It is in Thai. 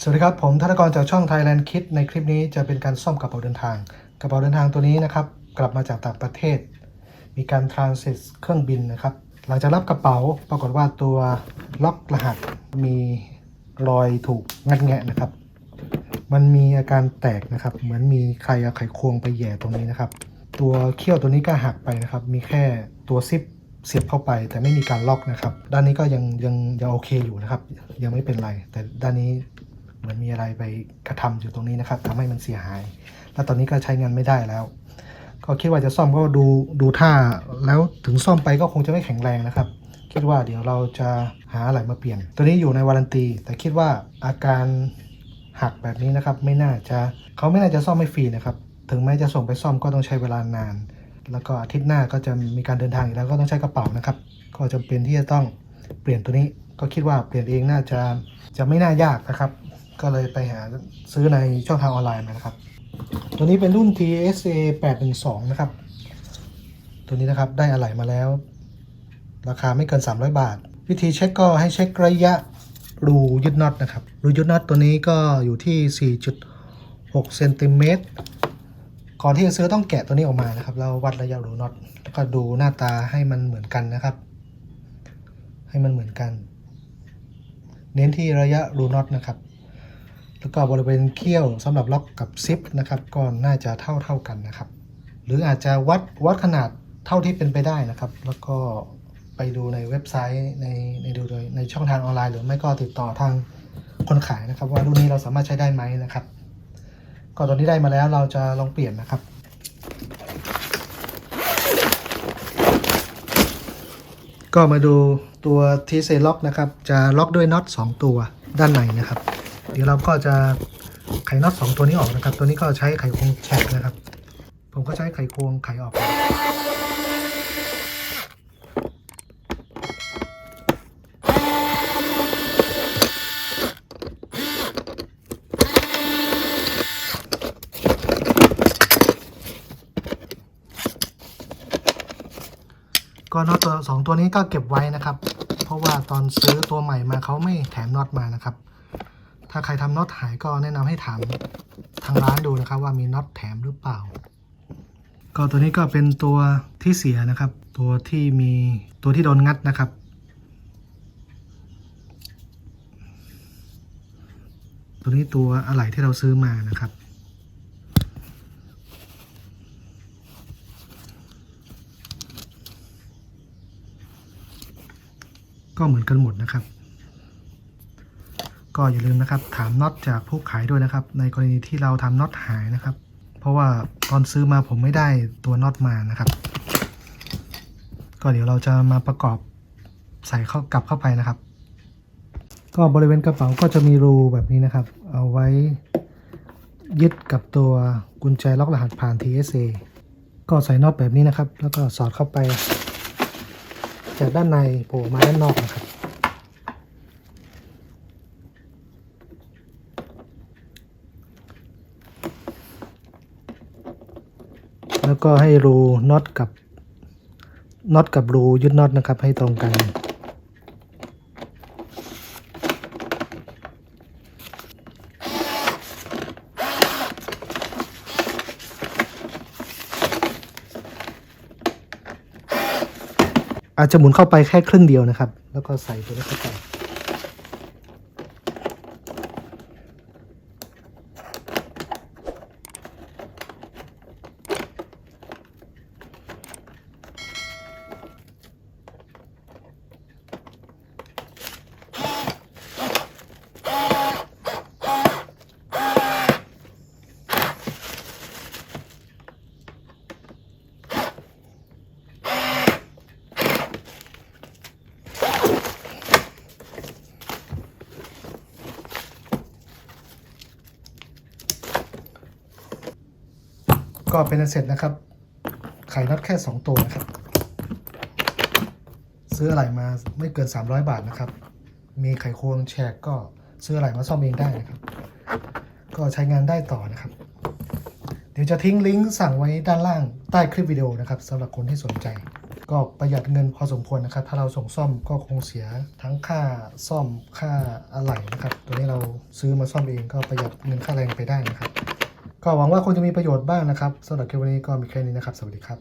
สวัสดีครับ ผมธนกรจากช่อง Thailand Kit ในคลิปนี้จะเป็นการซ่อมกระเป๋าเดินทาง กระเป๋าเดินทางตัวนี้นะครับ กลับมาจากต่างประเทศ มีการทรานสิตเครื่องบินนะครับ หลังจากรับกระเป๋าปรากฏว่าตัวล็อกรหัสมีรอยถูกงัดแงะนะครับ มันมีอาการแตกนะครับ เหมือนมีใครเอาไขควงไปแย่ตรงนี้นะครับ ตัวเขี้ยวตัวนี้ก็หักไปนะครับ มีแค่ตัวซิปเสียบเข้าไปแต่ไม่มีการล็อกนะครับ ด้านนี้ก็ยังยังยังโอเคอยู่นะครับ ยังไม่เป็นไร แต่ด้านนี้ เหมือนมีอะไรไปกระทำอยู่ตรงนี้นะครับทำให้มันเสียหาย แล้วตอนนี้ก็ใช้งานไม่ได้แล้ว ก็คิดว่าจะซ่อมก็ดูดูท่าแล้วถึงซ่อมไปก็คงจะไม่แข็งแรงนะครับ คิดว่าเดี๋ยวเราจะหาอะไรมาเปลี่ยน ตัวนี้อยู่ในวารันตี แต่คิดว่าอาการหักแบบนี้นะครับ ไม่น่าจะเขาไม่น่าจะซ่อมไม่ฟรีนะครับ ถึงแม้จะส่งไปซ่อมก็ต้องใช้เวลานาน แล้วก็อาทิตย์หน้าก็จะมีการเดินทางอีกแล้วก็ต้องใช้กระเป๋านะครับ ก็จำเป็นที่จะต้องเปลี่ยนตัวนี้ก็คิดว่าเปลี่ยนเองน่าจะจะไม่น่ายากนะครับ ก็เลยไปหาซื้อในช่องทางออนไลน์มานะครับ ตัวนี้เป็นรุ่น TSA 812 นะครับ ตัวนี้นะครับได้อะไหล่มาแล้ว ราคาไม่เกิน 300 บาท วิธีเช็คก็ให้เช็คระยะรูยึดน็อตนะครับ รูยึดน็อตตัวนี้ก็อยู่ที่ 4.6เซนติเมตรก่อนที่จะซื้อต้องแกะตัวนี้ออกมานะครับแล้ววัดระยะรูน็อตแล้วก็ดูหน้าตาให้มันเหมือนกันนะครับ ให้มันเหมือนกัน เน้นที่ระยะรูน็อตนะครับ แล้วก็บริเวณเขี้ยวสำหรับล็อกกับซิปนะครับก็น่าจะเท่าเท่ากันนะครับ หรืออาจจะวัดวัดขนาดเท่าที่เป็นไปได้นะครับ แล้วก็ไปดูในเว็บไซต์ในในดูโดยในช่องทางออนไลน์ หรือไม่ก็ติดต่อทางคนขายนะครับ ว่ารุ่นนี้เราสามารถใช้ได้ไหมนะครับ ก็ตอนนี้ได้มาแล้วเราจะลองเปลี่ยนนะครับก็มาดูตัวทีเซล็อกนะครับ จะล็อกด้วยน็อต2ตัวด้านในนะครับ เดี๋ยวเราก็จะไขน็อต2ตัวนี้ออกนะครับ ตัวนี้ก็ใช้ไขควงแฉกนะครับ ผมก็ใช้ไขควงไขออก ก็น็อตตัวสองตัวนี้ก็เก็บไว้นะครับ เพราะว่าตอนซื้อตัวใหม่มาเขาไม่แถมน็อตมานะครับ ถ้าใครทำน็อตหายก็แนะนำให้ถามทางร้านดูนะครับ ว่ามีน็อตแถมหรือเปล่า ก็ตัวนี้ก็เป็นตัวที่เสียนะครับ ตัวที่มีตัวที่โดนงัดนะครับ ตัวนี้ตัวอะไหล่ที่เราซื้อมานะครับก็เหมือนกันหมดนะครับ ก็อย่าลืมนะครับ ถามน็อตจากผู้ขายด้วยนะครับ ในกรณีที่เราทำน็อตหายนะครับ เพราะว่าตอนซื้อมาผมไม่ได้ตัวน็อตมานะครับ ก็เดี๋ยวเราจะมาประกอบใส่เข้ากลับเข้าไปนะครับ ก็บริเวณกระเป๋าก็จะมีรูแบบนี้นะครับ เอาไว้ยึดกับตัวกุญแจล็อกรหัสผ่าน TSA ก็ใส่น็อตแบบนี้นะครับ แล้วก็สอดเข้าไป จากด้านในโผล่มาด้านนอกนะครับ แล้วก็ให้รูน็อตกับน็อตกับรูยึดน็อตนะครับ ให้ตรงกัน อาจจะหมุนเข้าไปแค่ครึ่งเดียวนะครับ แล้วก็ใส่ตัวนี้เข้าไป ก็เป็นอันเสร็จนะครับ ไข่น็อตแค่ 2 ตัวนะครับ ซื้ออะไรมาไม่เกิน 300 บาทนะครับ มีไขควงแชกก็ซื้ออะไรมาซ่อมเองได้นะครับ ก็ใช้งานได้ต่อนะครับ เดี๋ยวจะทิ้งลิงก์สั่งไว้ด้านล่างใต้คลิปวิดีโอนะครับสำหรับคนที่สนใจ ก็ประหยัดเงินพอสมควรนะครับ ถ้าเราส่งซ่อมก็คงเสียทั้งค่าซ่อมค่าอะไหล่นะครับ ตัวนี้เราซื้อมาซ่อมเองก็ประหยัดเงินค่าแรงไปได้นะครับ ก็หวังว่าคงจะมีประโยชน์บ้างนะครับสำหรับคลิปวันนี้ก็มีแค่นี้นะครับ สวัสดีครับ